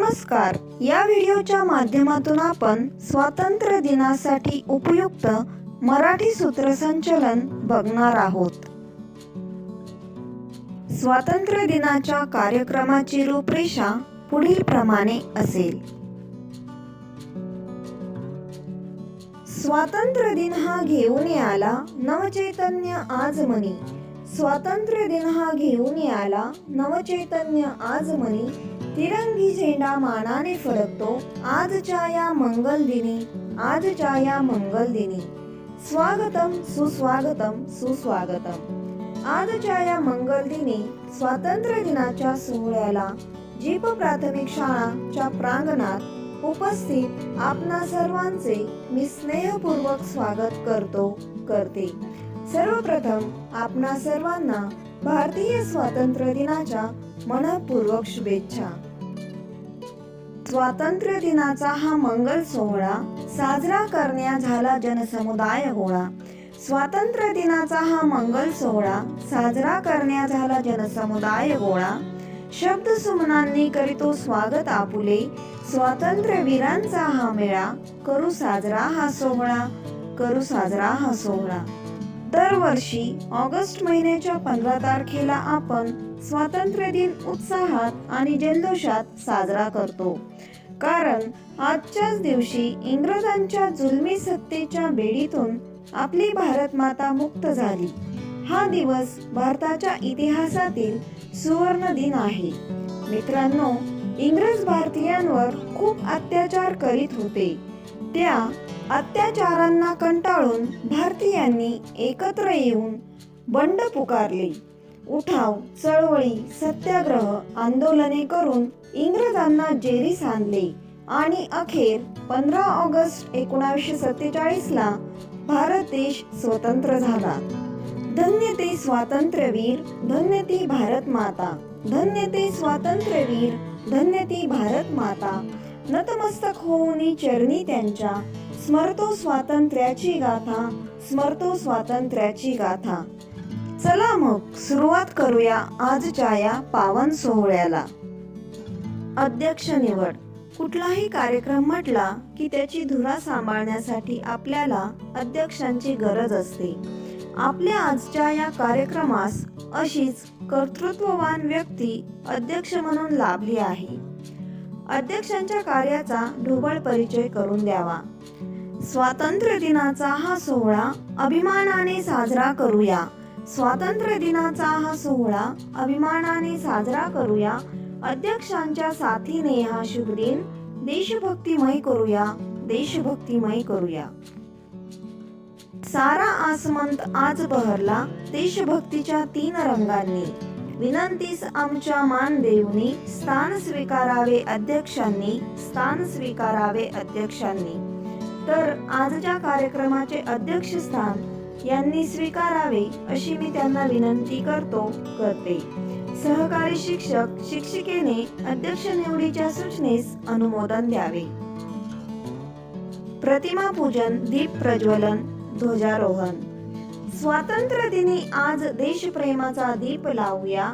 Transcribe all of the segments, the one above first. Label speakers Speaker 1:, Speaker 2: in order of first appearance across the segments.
Speaker 1: नमस्कार. या व्हिडिओच्या माध्यमातून आपण स्वातंत्र्य दिनासाठी उपयुक्त मराठी सूत्रसंचलन बघणार आहोत. स्वातंत्र्य दिनाच्या कार्यक्रमाची रूपरेषा पुढील प्रमाणे असेल. स्वातंत्र्य दिन हा घेऊन आला नवचैतन्य आज म्हणी स्वातंत्र्य दिन हा घेऊन आला नवचैतन्य आज म्हणी तिरंगी झेंडा मानाने फडकतो. आजच्या या मंगल दिनी आजच्या या मंगल दिनी. स्वागतम सुस्वागतम सुस्वागतम. आजच्या या मंगल दिनी स्वातंत्र्य दिनाच्या सोहळ्याला जीप प्राथमिक शाळाच्या प्रांगणात उपस्थित आपणा सर्वांचे मी स्नेहपूर्वक स्वागत करतो करते. सर्वप्रथम आपणा सर्वांना भारतीय स्वातंत्र्य दिनाच्या मनपूर्वक शुभेच्छा. स्वातंत्र्य दिनाचा हा मंगल सोहळा साजरा करण्या झाला जनसमुदाय गोळा. स्वातंत्र्य दिनाचा हा मंगल सोहळा साजरा करण्या झाला जनसमुदाय गोळा. शब्द सुमनांनी करीतो स्वागत आपुले. स्वातंत्र्य वीरांचा हा मेळा करू साजरा हा सोहळा करू साजरा हा सोहळा. दरवर्षी ऑगस्ट महिन्याच्या पंधरा तारखेला आपण स्वातंत्र्य दिन उत्साहात आणि जल्लोषात साजरा करतो. कारण आजच्याच दिवशी इंग्रजांच्या जुलमी सत्तेच्या बेडीतून आपली भारत माता मुक्त झाली. हा दिवस भारताच्या इतिहासातील सुवर्ण दिन आहे. मित्रांनो इंग्रज भारतीयांवर खूप अत्याचार करीत होते. त्या अत्याचारांना कंटाळून भारतीयांनी एकत्र येऊन बंड पुकारले. उठाव चळवळी सत्याग्रह आंदोलने करून इंग्रजांना जेरीस आणले आणि अखेर पंधरा ऑगस्ट एकोणावीसशे सत्तेचाळीस ला भारत देश स्वतंत्र झाला. धन्य ते स्वातंत्र्यवीर धन्य ती भारत माता धन्य ते स्वातंत्र्यवीर धन्य ती भारत माता. नतमस्तक होऊनी चरणी त्यांच्या स्मरतो स्वातंत्र्याची गाथा स्मरतो स्वातंत्र्याची गाथा. चला मग सुरुवात करूया आजच्या या पावन सोहळ्याला. अध्यक्ष निवड. कुठलाही कार्यक्रम म्हटला की त्याची धुरा सांभाळण्यासाठी आपल्याला अध्यक्षांची गरज असते. आपल्या आजच्या या कार्यक्रमास अशीच कर्तृत्ववान व्यक्ती अध्यक्ष म्हणून लाभली आहे. अध्यक्षांच्या कार्याचा ढोबळ परिचय करून द्यावा. स्वातंत्र्य दिनाचा हा सोहळा अभिमानाने साजरा करूया. स्वातंत्र्य दिनाचा हा सोहळा अभिमानाने साजरा करूया. अध्यक्षांच्या साथीने हा शुभ दिन देशभक्तिमय करूया. देशभक्तिमय करूया. सारा आसमंत आज बहरला देशभक्तीच्या तीन रंगांनी. विनंतीस आमच्या मानदेवनी स्थान स्वीकारावे अध्यक्षांनी स्थान स्वीकारावे अध्यक्षांनी. तर आजच्या कार्यक्रमाचे अध्यक्षस्थान यांनी स्वीकारावे अशी मी त्यांना विनंती करतो करते. सहकारी शिक्षक शिक्षिकेने अध्यक्ष निवडीच्या सूचनेस अनुमोदन द्यावे. प्रतिमा पूजन दीप प्रज्वलन ध्वजारोहण. स्वातंत्र्य दिनी आज देशप्रेमाचा दीप लावूया.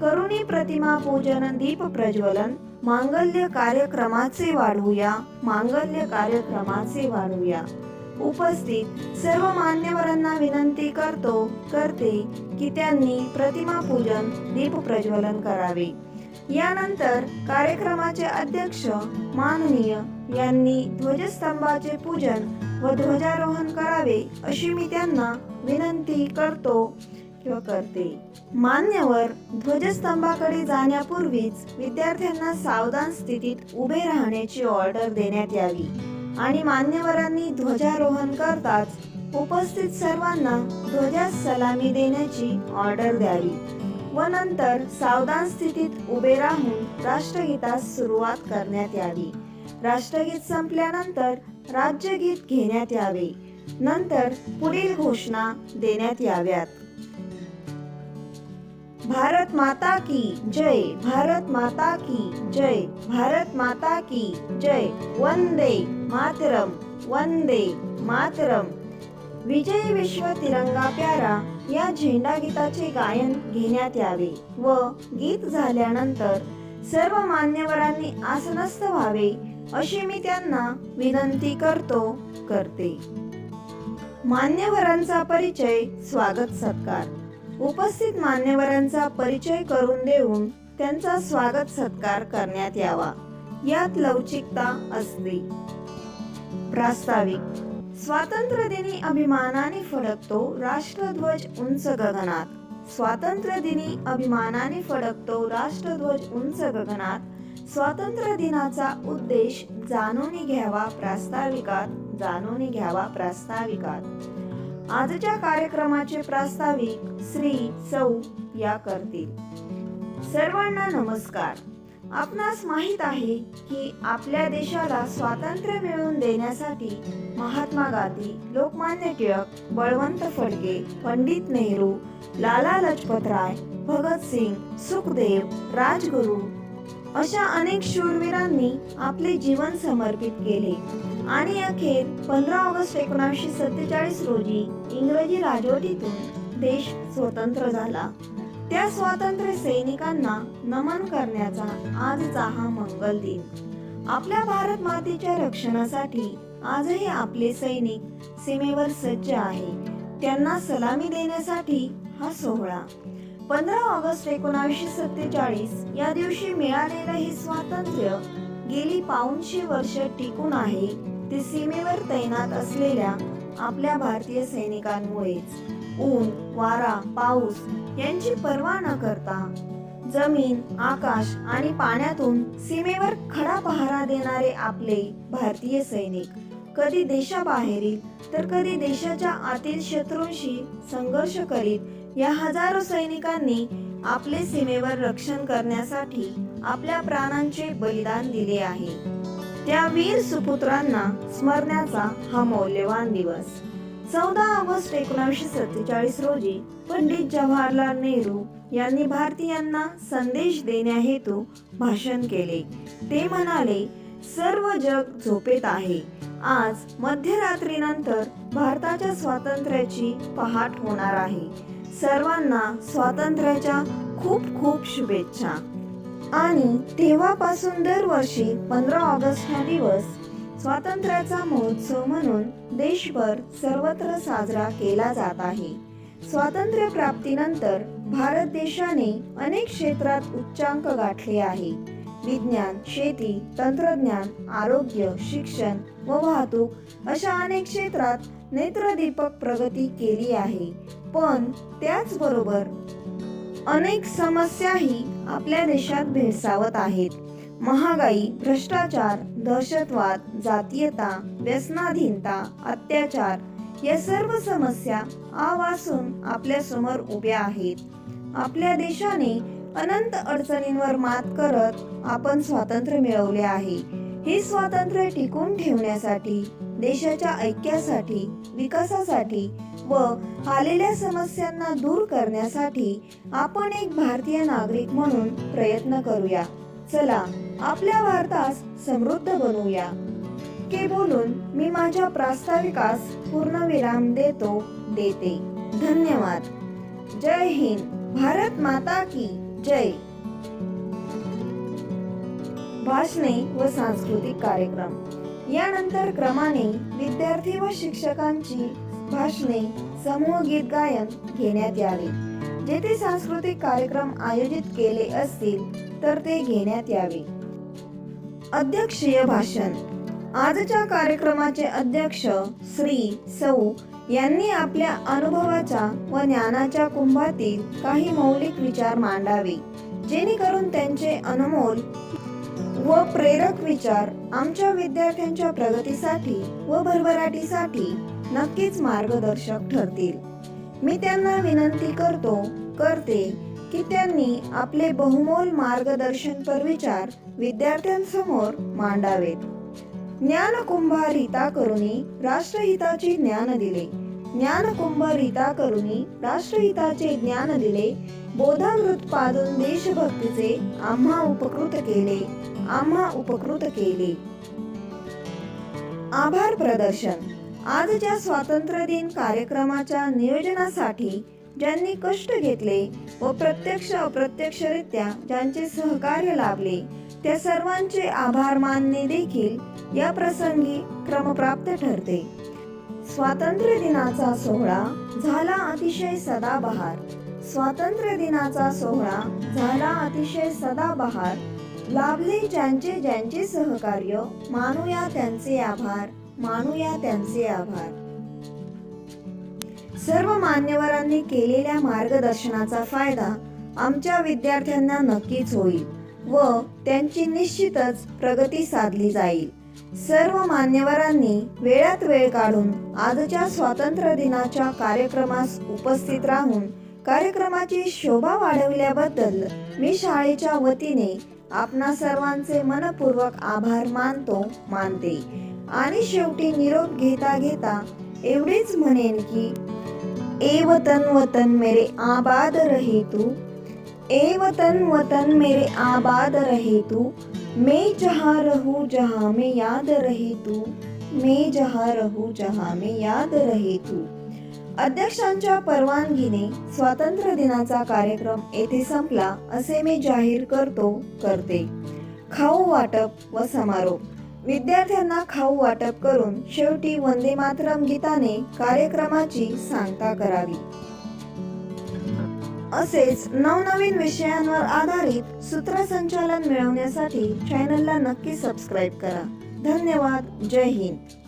Speaker 1: करुणी प्रतिमा पूजन दीप प्रज्वलन. मांगल्य कार्यक्रमाचे वाढवूया मांगल्य कार्यक्रमाचे वाढूया उपस्थित सर्व मान्यवरांना विनंती करतो करते की त्यांनी प्रतिमा पूजन दीप प्रज्वलन करावे. यानंतर कार्यक्रमाचे अध्यक्ष माननीय यांनी ध्वजस्तंभाचे पूजन व ध्वजारोहण करावे अशी मी त्यांना विनंती करतो. करते. मान्यवर ध्वजस्तंभाकडे जाण्यापूर्वीच विद्यार्थ्यांना सावधान स्थितीत उभे राहण्याची ऑर्डर देण्यात यावी आणि मान्यवरांनी ध्वजारोहण करताच उपस्थित सर्वांना ध्वजास सलामी देण्याची ऑर्डर द्यावी व नंतर सावधान स्थितीत उभे राहून राष्ट्रगीतास सुरुवात करण्यात यावी. राष्ट्रगीत संपल्यानंतर राज्यगीत घेण्यात यावे. नंतर पुढील घोषणा देण्यात याव्यात. भारत माता की जय भारत माता की जय भारत माता की जय। वंदे मातरम वंदे मातरम। विजय विश्व तिरंगा प्यारा या झेंडा गीताचे गायन घेण्यात यावे व गीत झाल्यानंतर सर्व मान्यवरांनी आसनस्थ व्हावे अशी मी त्यांना विनंती करतो करते. मान्यवरांचा परिचय स्वागत सत्कार. उपस्थित मान्यवरांचा परिचय करून देऊन त्यांचा स्वागत सत्कार करण्यात यावा. यात लवचिकता असते. प्रास्ताविक स्वातंत्र्य दिनी अभिमानाने फडकतो राष्ट्रध्वज उंच गगनात. स्वातंत्र्य दिनी अभिमानाने फडकतो राष्ट्रध्वज उंच गगनात. स्वातंत्र्य दिनाचा उद्देश जाणून घ्यावा प्रास्ताविकात जाणून घ्यावा प्रास्ताविकात. आजच्या कार्यक्रमाचे प्रास्ताविक श्री सौ या करतील. सर्वांना नमस्कार. आपणास माहीत आहे की आपल्या देशाला स्वातंत्र्य मिळवून देण्यासाठी महात्मा गांधी लोकमान्य टिळक बळवंत फडके पंडित नेहरू लाला लजपतराय भगतसिंग सुखदेव राजगुरू अशा अनेक शूरवीरांनी आपले जीवन समर्पित केले. आणि अखेर पंधरा ऑगस्ट एकोणीसशे सत्तेचाळीस रोजी इंग्रजी राजवटीतून देश स्वतंत्र झाला. त्या स्वातंत्र्य सैनिकांना नमन करण्याचा आजचा हा मंगल दिन. आपल्या भारत मातेच्या रक्षणासाठी आजही आपले सैनिक सीमेवर सज्ज आहे. त्यांना सलामी देण्यासाठी हा सोहळा. पंधरा ऑगस्ट एकोणीसशे सत्तेचाळीस या दिवशी मिळालेलं हे स्वातंत्र्य गेली पाऊनशे वर्ष टिकून आहे. ते सीमेवर तैनात असलेल्या आपल्या भारतीय सैनिकांमुळेच ऊन वारा पाऊस यांची पर्वा न करता जमीन आकाश आणि पाण्यातून सीमेवर खडा पहारा देणारे आपले भारतीय सैनिक कधी देशाबाहेरील तर कधी देशाच्या आतील शत्रूंशी संघर्ष करीत या हजारो सैनिकांनी आपले सीमेवर रक्षण करण्यासाठी आपल्या प्राणांचे बलिदान दिले आहे. त्या वीर सुपुत्रांना स्मरण्याचा हा मौल्यवान दिवस. चौदा ऑगस्ट एकोणीसशे सत्तेचाळीस रोजी पंडित जवाहरलाल नेहरू यांनी भारतीयांना संदेश देण्याहेतू भाषण केले. ते म्हणाले सर्व जग झोपेत आहे. आज मध्यरात्रीनंतर भारताच्या स्वातंत्र्याची पहाट होणार आहे. सर्वांना स्वातंत्र्याच्या खूप खूप शुभेच्छा. आणि तेव्हापासून दरवर्षी पंधरा ऑगस्ट हा दिवस स्वातंत्र्याचा महोत्सव म्हणून देशभर सर्वत्र साजरा केला जात आहे. स्वातंत्र्य प्राप्तीनंतर भारत देशाने अनेक क्षेत्रात उच्चांक गाठले आहे. विज्ञान शेती तंत्रज्ञान आरोग्य शिक्षण व वाहतूक अशा अनेक क्षेत्रात नेत्रदीपक प्रगती केली आहे. पण त्याचबरोबर अनेक समस्याही आपल्या देशात भेडसावत आहेत. महागाई भ्रष्टाचार दहशतवाद जातीयता व्यसनाधीनता अत्याचार या सर्व समस्या आवासून आपल्यासमोर उभ्या आहेत. आपल्या देशाने अनंत अडचणींवर मात करत आपण स्वातंत्र्य मिळवले आहे. हे स्वातंत्र्य टिकून ठेवण्यासाठी देशाच्या ऐक्यासाठी विकासासाठी व आलेल्या समस्यांना दूर करण्यासाठी आपण एक भारतीय नागरिक म्हणून प्रयत्न करूया. चला आपल्या भारतास समृद्ध बनवूया. के बोलून मी माझ्या प्रास्ताविकास पूर्णविराम देतो देते. धन्यवाद. जय हिंद. भारत माता की जय. भाषणे व सांस्कृतिक कार्यक्रम. यानंतर क्रमाने विद्यार्थी व शिक्षकांची भाषणे समूह गीत गायन घेण्यात यावे. जेथे सांस्कृतिक कार्यक्रम आयोजित केले असतील तर ते घेण्यात यावे. अध्यक्षीय भाषण. आजच्या कार्यक्रमाचे अध्यक्ष श्री सौ यांनी आपल्या अनुभवाच्या व ज्ञानाच्या कुंभातील काही मौलिक विचार मांडावे जेणेकरून त्यांचे अनमोल व प्रेरक विचार आमच्या विद्यार्थ्यांच्या प्रगतीसाठी व भरभराटीसाठी नक्कीच मार्गदर्शक ठरतील. मी त्यांना विनंती करतो करते की त्यांनी आपले बहुमोल मार्गदर्शनपर विचार विद्यार्थ्यांसमोर मांडावेत. ज्ञानकुंभ रीता करुणी राष्ट्रहिताचे ज्ञान दिले. ज्ञानकुंभ रीता करुणी राष्ट्रहिताचे ज्ञान दिले. बोधामृत पादून देशभक्तीचे आम्हा उपकृत केले. आम्हा उपकृत केले. आभार प्रदर्शन. आजच्या स्वातंत्र्य दिन कार्यक्रमाच्या नियोजनासाठी ज्यांनी कष्ट घेतले व प्रत्यक्ष अप्रत्यक्षरित्या ज्यांचे सहकार्य लाभले त्या सर्वांचे आभार मानणे देखील या प्रसंगी क्रमप्राप्त ठरते. स्वातंत्र्य दिनाचा सोहळा झाला अतिशय सदाबहार. स्वातंत्र्य दिनाचा सोहळा झाला अतिशय सदाबहार. लाभले ज्यांचे ज्यांचे सहकार्य मानूया त्यांचे आभार. मानूया त्यांचे आभार. सर्व मान्यवरांनी केलेल्या मार्गदर्शनाचा फायदा आमच्या विद्यार्थ्यांना नक्कीच होईल व त्यांची निश्चितच प्रगती साधली जाईल. सर्व मान्यवरांनी वेळात वेळ काढून आजच्या स्वातंत्र्य दिनाच्या कार्यक्रमास उपस्थित राहून कार्यक्रमाची शोभा वाढवल्याबद्दल मी शाळेच्या वतीने आपणा सर्वांचे मनपूर्वक आभार मानतो मानते. आणि शेवटी निरोप घेता घेता एवढेच म्हणेन की ए वतन वतन मेरे आबाद रहे तू ए वतन वतन मेरे आबाद रहे तू मैं जहाँ रहू जहाँ में याद रहे तू मैं जहाँ रहू जहाँ में याद रहे तू अध्यक्षांच्या परवानगीने स्वातंत्र्य दिनाचा कार्यक्रम येथे संपला असे मी जाहीर करतो करते. खाऊ वाटप व समारोप. विद्यार्थ्यांना खाऊ वाटप करून शेवटी वंदे मातरम गीताने कार्यक्रमाची सांगता करावी. असेच नवनवीन विषयांवर आधारित सूत्रसंचालन मिळवण्यासाठी चॅनलला नक्की सबस्क्राईब करा. धन्यवाद. जय हिंद.